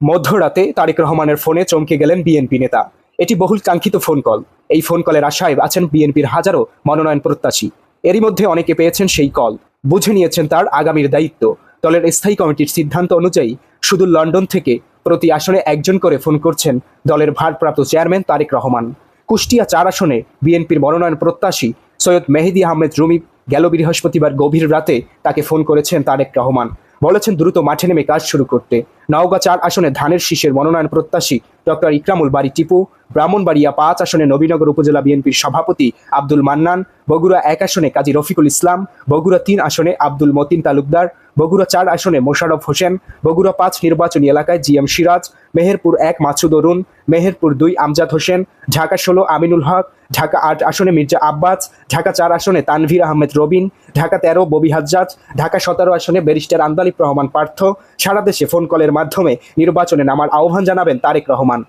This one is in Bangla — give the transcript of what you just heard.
মধ্যরাতে তারেক রহমানের ফোনে চমকে গেলেন বিএনপি নেতা। এটি বহুল কাঙ্ক্ষিত ফোন কল এই ফোন কলের আশায় আছেন বিএনপির হাজারো মনোনয়ন প্রত্যাশী। এরই মধ্যে অনেকে পেয়েছেন সেই কল বুঝে নিয়েছেন তার আগামীর দায়িত্ব। দলের স্থায়ী কমিটির সিদ্ধান্ত অনুযায়ী শুধু লন্ডন থেকে প্রতি আসনে একজন করে ফোন করছেন দলের ভারপ্রাপ্ত চেয়ারম্যান তারেক রহমান। কুষ্টিয়া চার আসনে বিএনপির মনোনয়ন প্রত্যাশী সৈয়দ মেহেদি আহমেদ রুমি গেল বৃহস্পতিবার গভীর রাতে তাকে ফোন করেছেন তারেক রহমান। বলেছেন দ্রুত মাঠে নেমে কাজ শুরু করতে। নওগাঁ চার আসনে ধানের শীষের মনোনয়ন প্রত্যাশী ডক্টর ইকরামুল বাড়ি টিপু, ব্রাহ্মণবাড়িয়া পাঁচ আসনে নবীনগর উপজেলা বিএনপির সভাপতি আব্দুল মান্নান, বগুড়া এক আসনে কাজী রফিকুল ইসলাম, বগুড়া তিন আসনে আব্দুল মতিন তালুকদার বগুড়া চার আসনে মোশাররফ হোসেন, বগুড়া পাঁচ নির্বাচনী এলাকায় জি এম সিরাজ, মেহেরপুর এক মাসুদ অরুণ, মেহেরপুর দুই আমজাদ হোসেন, ঢাকা ষোলো আমিনুল হক, ঢাকা আট আসনে মির্জা আব্বাস, ঢাকা চার আসনে তানভীর আহমেদ রবিন, ঢাকা তেরো ববি হাজ্জাজ, ঢাকা সতেরো আসনে ব্যারিস্টার আন্দালিব রহমান পার্থ, সারা দেশে ফোন কলের মাধ্যমে নির্বাচনে নামার আহ্বান জানাবেন তারেক রহমান।